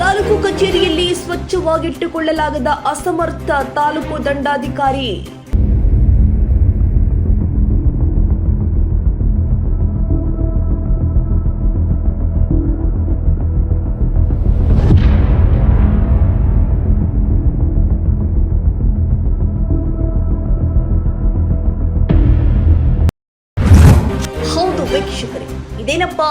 ತಾಲೂಕು ಕಚೇರಿಯಲ್ಲಿ ಸ್ವಚ್ಛವಾಗಿಟ್ಟುಕೊಳ್ಳಲಾಗದ ಅಸಮರ್ಥ ತಾಲೂಕು ದಂಡಾಧಿಕಾರಿ. ಹೌದು ಇದೇನಪ್ಪ?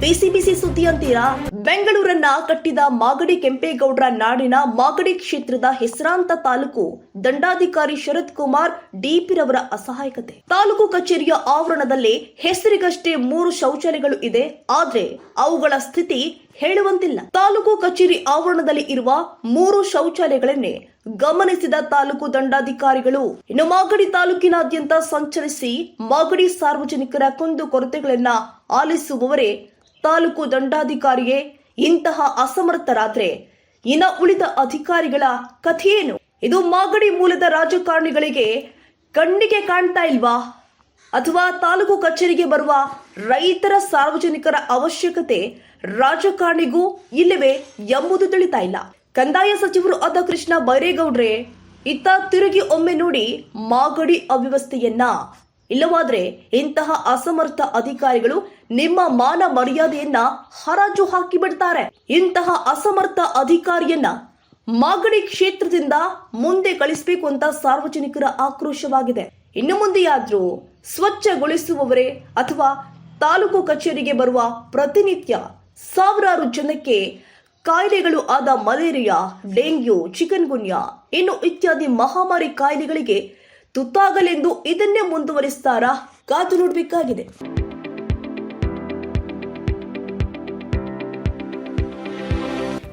ಬಿಸಿ ಬಿಸಿ ಸುದ್ದಿ ಅಂತೀರಾ ಬೆಂಗಳೂರನ್ನ ಕಟ್ಟಿದ ಮಾಗಡಿ ಕೆಂಪೇಗೌಡರ ನಾಡಿನ ಮಾಗಡಿ ಕ್ಷೇತ್ರದ ಹೆಸರಾಂತ ತಾಲೂಕು ದಂಡಾಧಿಕಾರಿ ಶರತ್ ಕುಮಾರ್ ಡಿಪಿರವರ ಅಸಹಾಯಕತೆ. ತಾಲೂಕು ಕಚೇರಿಯ ಆವರಣದಲ್ಲಿ ಹೆಸರಿಗಷ್ಟೇ ಮೂರು ಶೌಚಾಲಯಗಳು ಇದೆ. ಆದ್ರೆ ಅವುಗಳ ಸ್ಥಿತಿ ಹೇಳುವಂತಿಲ್ಲ. ತಾಲೂಕು ಕಚೇರಿ ಆವರಣದಲ್ಲಿ ಇರುವ ಮೂರು ಶೌಚಾಲಯಗಳನ್ನೇ ಗಮನಿಸಿದ ತಾಲೂಕು ದಂಡಾಧಿಕಾರಿಗಳು, ಇನ್ನು ಮಾಗಡಿ ತಾಲೂಕಿನಾದ್ಯಂತ ಸಂಚರಿಸಿ ಮಾಗಡಿ ಸಾರ್ವಜನಿಕರ ಕುಂದು ಕೊರತೆಗಳನ್ನ ಆಲಿಸುವವರೇ ತಾಲೂಕು ದಂಡಾಧಿಕಾರಿಯೇ ಇಂತಹ ಅಸಮರ್ಥರಾದ್ರೆ ಇನ್ನ ಉಳಿದ ಅಧಿಕಾರಿಗಳ ಕಥೆಯೇನು? ಇದು ಮಾಗಡಿ ಮೂಲದ ರಾಜಕಾರಣಿಗಳಿಗೆ ಕಣ್ಣಿಗೆ ಕಾಣ್ತಾ ಇಲ್ವಾ? ಅಥವಾ ತಾಲೂಕು ಕಚೇರಿಗೆ ಬರುವ ರೈತರ ಸಾರ್ವಜನಿಕರ ಅವಶ್ಯಕತೆ ರಾಜಕಾರಣಿಗೂ ಇಲ್ಲವೇ ಎಂಬುದು ತಿಳಿತಾ ಇಲ್ಲ. ಕಂದಾಯ ಸಚಿವರು ಆದ ಕೃಷ್ಣ ಬೈರೇಗೌಡ್ರೆ, ಇತ್ತ ತಿರುಗಿ ಒಮ್ಮೆ ನೋಡಿ ಮಾಗಡಿ ಅವ್ಯವಸ್ಥೆಯನ್ನ ಇಲ್ಲವಾದ್ರೆ ಇಂತಹ ಅಸಮರ್ಥ ಅಧಿಕಾರಿಗಳು ನಿಮ್ಮ ಮಾನ ಮರ್ಯಾದೆಯನ್ನ ಹರಾಜು ಹಾಕಿ ಬಿಡ್ತಾರೆ. ಇಂತಹ ಅಸಮರ್ಥ ಅಧಿಕಾರಿಯನ್ನ ಮಾಗಡಿ ಕ್ಷೇತ್ರದಿಂದ ಮುಂದೆ ಕಳಿಸಬೇಕು ಅಂತ ಸಾರ್ವಜನಿಕರ ಆಕ್ರೋಶವಾಗಿದೆ. ಇನ್ನು ಮುಂದೆಯಾದ್ರೂ ಸ್ವಚ್ಛಗೊಳಿಸುವವರೇ ಅಥವಾ ತಾಲೂಕು ಕಚೇರಿಗೆ ಬರುವ ಪ್ರತಿನಿತ್ಯ ಸಾವಿರಾರು ಜನಕ್ಕೆ ಕಾಯಿಲೆಗಳು ಆದ ಮಲೇರಿಯಾ, ಡೆಂಗ್ಯೂ, ಚಿಕನ್ಗುನ್ಯಾ, ಇನ್ನು ಇತ್ಯಾದಿ ಮಹಾಮಾರಿ ಕಾಯಿಲೆಗಳಿಗೆ ತುತ್ತಾಗಲೆಂದು ಇದನ್ನೇ ಮುಂದುವರಿಸ್ತಾರಾ? ಕಾದು ನೋಡಬೇಕಾಗಿದೆ.